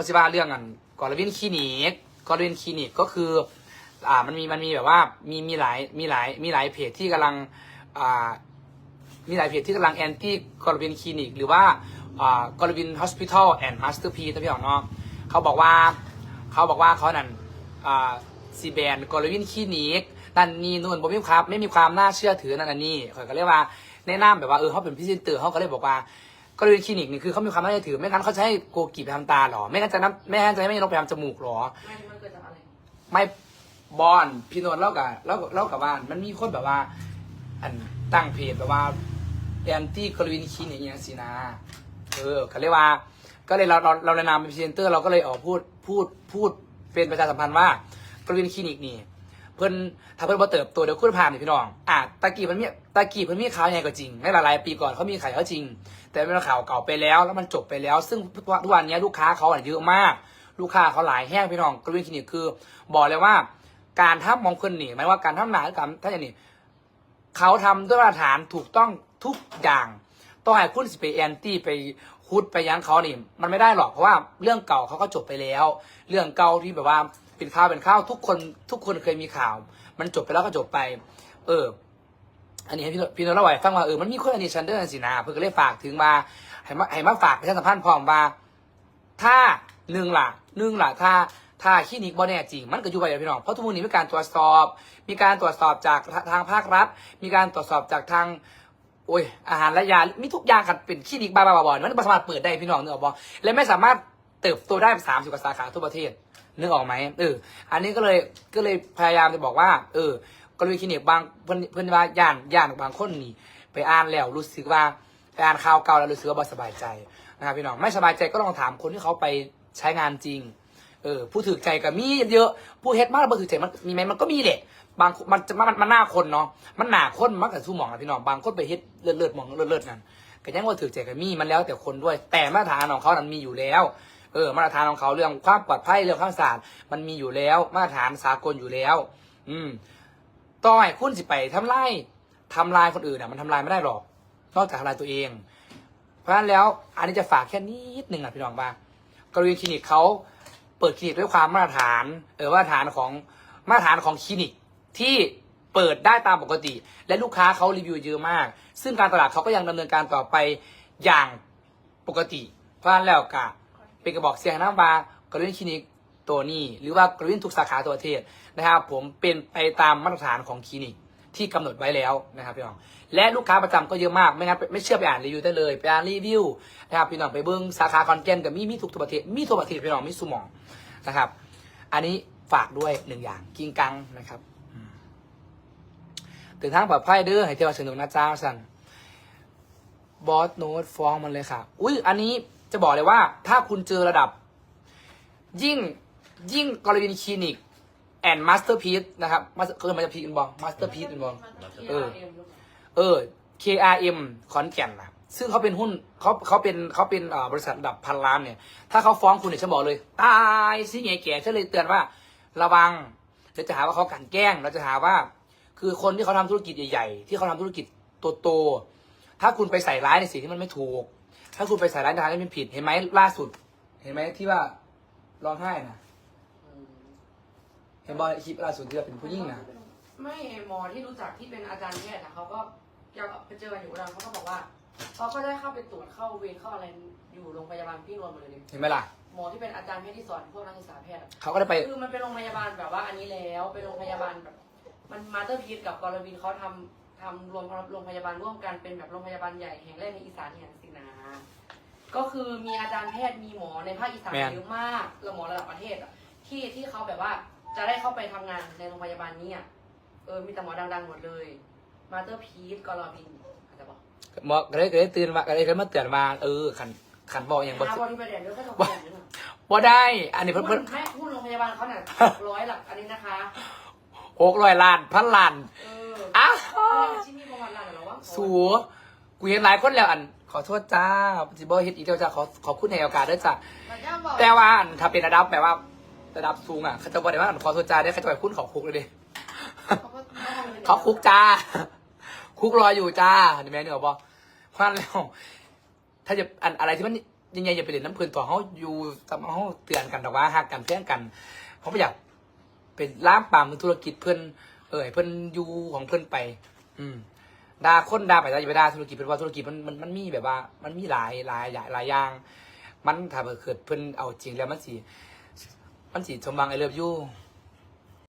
ว่าสิว่าเรื่องอันกอลวินคลินิกกอลวินคลินิกก็คือ อ่ามันมีมันมีแบบว่ามีมีหลายมีหลายมีหลายเพจที่กำลังอ่ามีหลายเพจที่กำลังแอนตี้กอลวินคลินิกหรือว่าอ่ากอลวินฮอสพิทอลแอนด์มาสเตอร์พีนะพี่อ๋อเนาะเขาบอกว่าเขาบอกว่าเขานั่นอ่าซีแบนกอลวินคลินิกนั่นนี่นู่นบ่มีครับ ไม่มีความน่าเชื่อถือนั่นนนี้เขาก็เรียกว่าแนะนำแบบว่าเออเขาเป็นพิเศษเตอร์เขาก็เลยบอกว่า กรณีคลินิกนี่คือเขามีความน่าเชื่อถือ ไม่งั้นเขาจะให้โกกิไปทำตาหรอ ไม่งั้นจะน้ำไม่งั้นจะให้ไม่นกไปทำจมูกหรอ ไม่มันเกิดจากอะไรไม่บอลพี่นนท์เล่ากับเล่าเล่ากับบ้าน มันมีคนแบบว่า อันตั้งเพจแบบว่าแอนตี้กรณีคลินิกอย่างสินะเออเขาเรียกว่า ก็เลยเราเราเราในนามเป็นพรีเซนเตอร์เราก็เลยออกพูดพูดพูดเป็นประชาสัมพันธ์ว่ากรณีคลินิกนี่ เพิ่นถ้าเพิ่นมาเติบโตเดี๋ยวคุณภาพนี่พี่น้องอะตะกี้มันมีตะกี้เพิ่นมีข่าวใหญ่ก็จริงในหลายๆปีก่อนเขามีขายเขาจริง แต่เป็นข่าวเก่าไปแล้ว แล้วมันจบไปแล้ว ซึ่งทุกวันนี้ลูกค้าเขาอะเยอะมาก ลูกค้าเขาหลายแห้งพี่น้องกรีนคลินิกคือ บอกเลยว่า การทำมองคนนี่หมายว่าการทำหนาหรือการถ้าอย่างนี้เขาทำด้วยมาตรฐานถูกต้องทุกอย่างต้องให้คุณสิไปแอนตี้ไปคุดไปยั้งเขานี่มันไม่ได้หรอกเพราะว่าเรื่องเก่าเขาก็จบไปแล้ว เรื่องเก่าที่แบบว่า เป็นข่าวเป็นข่าวทุกคนทุกคนเคยมีข่าว มันจบไปแล้วก็จบไป เออ อันนี้ให้พี่พี่น้องเล่าไว้ฟังว่าเออมันมีคนอันนี้ชันเดอร์สินะเพื่อก็เลยฝากถึงมาให้มาให้มาฝากประชาสัมพันธ์พร้อมว่าถ้าหนึ่งล่ะหนึ่งล่ะถ้าถ้าคลินิกบ่แน่จริง มันก็อยู่ไปเลยพี่น้องเพราะทุกมือนี้มีการตรวจสอบ มีการตรวจสอบจากทางภาครัฐ มีการตรวจสอบจากทางโอ้ยอาหารและยา มีทุกอย่างกันเป็นคลินิกบ้าๆบอๆมันไม่สามารถเปิดได้พี่น้องเนึกออกบอและไม่สามารถเติบโตได้สามสิบกว่าสาขาทั่วประเทศ นึกออกไหมเออ อันนี้ก็เลยก็เลยพยายามจะบอกว่า เออกรณีคลินิกบางเพื่อนเพื่อนว่าย่านย่านบางคนนี่ ไปอ่านแล้วรู้สึกว่าไปอ่านข่าวเก่าแล้วรู้สึกว่าบ่สบายใจนะครับพี่น้องไม่สบายใจก็ลองถามคนที่เขาไปใช้งานจริง เออผู้ถือใจก็มีเยอะผู้เฮ็ดมากบ่ถือใจมันมีไหมมันก็มีแหละบางมันจะมันมันหน้าคนเนาะมันหนาคนมักแต่สู้หมองนะพี่น้องบางคนไปเฮ็ดเลือดเลือดหมองเลือดเลือดนั่นก็ยังว่าถือใจก็มีมันแล้วแต่คนด้วย แต่มาตรฐานของเขานั้นมีอยู่แล้ว เออมาตรฐานของเขาเรื่องความปลอดภัยเรื่องความสะอาดมันมีอยู่แล้ว มาตรฐานสากลอยู่แล้ว อืมต่อให้คุณสิไปทำลายทำลายคนอื่นอะมันทำลายไม่ได้หรอก นอกจากทำลายตัวเอง เพราะฉะนั้นแล้วอันนี้จะฝากแค่นิดหนึ่งอะพี่น้องว่ากรณีคลินิกเขาเปิดคลินิกด้วยความมาตรฐาน เออมาตรฐานของมาตรฐานของคลินิกที่เปิดได้ตามปกติ และลูกค้าเขารีวิวเยอะมาก ซึ่งการตลาดเขาก็ยังดำเนินการต่อไปอย่างปกติเพราะฉะนั้นแล้วกะ เป็นกระบอกเสียงน้ำวากรณีคลินิกตัวนี้ หรือว่ากรณีทุกสาขาตัวประเทศนะครับผมเป็นไปตามมาตรฐานของคลินิกที่กำหนดไว้แล้วนะครับพี่น้อง และลูกค้าประจำก็เยอะมากไม่งั้นไม่เชื่อไปอ่านรีวิวได้เลยไปอ่านรีวิวนะครับพี่น้องไปเบิ้งสาขาคอนแกนกับมีมีทุกทั่วประเทศมีทั่วประเทศพี่น้องมีสมองนะครับ อันนี้ฝากด้วยหนึ่งอย่างกิ้งกังนะครับถึงทางปลอดภัยเด้อให้เที่ยวสนุกนะจ้าสันบอสโน้ตฟ้องมันเลยค่ะ อุ้ยอันนี้ จะบอกเลยว่า ถ้าคุณเจอระดับ ยิ่งยิ่งกรณีคลินิก แอนด์มาสเตอร์พีซนะครับมาคือมันจะพีเป็นบอมาสเตอร์พีซเป็นบอเออ เออ KRM ขอนแก่นนะซึ่งเขาเป็นหุ้นเขาเขาเป็นเขาเป็นเอ่อบริษัทระดับพันล้านเนี่ย ถ้าเขาฟ้องคุณเนี่ยฉันบอกเลย ตายสิไงแก่ฉันเลยเตือนว่า ระวังเดี๋ยวจะหาว่าเขากลันแกล้งเราจะหาว่า คือคนที่เขาทำธุรกิจใหญ่ ๆ ที่เขาทำธุรกิจโตๆถ้าคุณไปใส่ร้ายในสิ่งที่มันไม่ถูก ถ้าคุณไปใส่ร้ายในทางที่มันผิด เห็นไหมล่าสุด เห็นไหมที่ว่าร้องไห้นะเห็นบอลคลิปล่าสุดที่ว่าเป็นผู้หญิงนะ ไม่ไอหมอที่รู้จักที่เป็นอาจารย์แพทย์อะเขาก็ยังไปเจอกันอยู่รังเขาก็บอกว่าเขาก็ได้เข้าไปตรวจเข้าเวรเข้าอะไรอยู่โรงพยาบาลพี่นวลหมดเลยเห็นไหมล่ะ หมอที่เป็นอาจารย์แพทย์ที่สอนพวกนักศึกษาแพทย์อะเขาก็ได้ไป คือมันเป็นโรงพยาบาลแบบว่าอันนี้แล้วเป็นโรงพยาบาลแบบ มันมาสเตอร์พีซกับกรวินเขาทำ ทำรวมโรงพยาบาลร่วมกันเป็นแบบโรงพยาบาลใหญ่แห่งแรกในอีสานแห่งสินาก็คือมีอาจารย์แพทย์มีหมอในภาคอีสานแม่น เยอะมากแล้วหมอระดับประเทศอะที่ที่เขาแบบว่าจะได้เข้าไปทำงานในโรงพยาบาลนี้อะเออมีแต่หมอดังๆหมดเลย มาสเตอร์พีซกรวินอาจจะบอกหมอก็เลยก็เลยเตือนว่าก็เลยก็เลยมาเตือนมาเออขันขันบอกอย่างบหาบริบทเด่นด้วยแค่สองอย่างนี้นะว่าได้ อันนี้เพิ่นหุ้เพิ่นนแม่หุ้นโรงพยาบาลเขาเนี่ยร้อยหลักอันนี้นะคะ หกร้อยล้านพันล้าน เออ อ้าวที่มีประวัติหลักเหรอวะสูกูเห็นหลายคนแล้วอัน ขอโทษจ้าจิบอเฮ็ดอีกเดียวจ้าขอขอบคุณในโอกาสด้วยจ้ะมันย่าบอกแต่ว่าอันถ้าเป็นระดับแบบว่าระดับสูงอะเขาจะบอกได้ว่าอันขอโทษจ้าได้เขาจะไปคุ้นขอคุกเลยดิเขาก็ไม่ทำงินเขาคุกจ้า คุกรออยู่จ้านี่แม่เนี่ยบอกเพราะฉะนั้นแล้วถ้าจะอันอะไรที่มันยังไงอย่าไปเล่นน้ำเพลินต่อเขาอยู่ตามเขาเตือนกันแต่ว่าหักกันแกล้งกันเขาไม่อยากเป็นล้ามปามธุรกิจเพื่อน เออให้เพื่อนอยู่ของเพื่อนไป อืมดาคนดาไปด่าอย่าไปดาธุรกิจเป็นว่าธุรกิจมันมันมันมีแบบว่า มันมีหลายหลายหลายหลายอย่าง มันถ้าเกิดเพื่อนเอาจริงแล้วมันสิมันสิสมบังไอเลิฟยู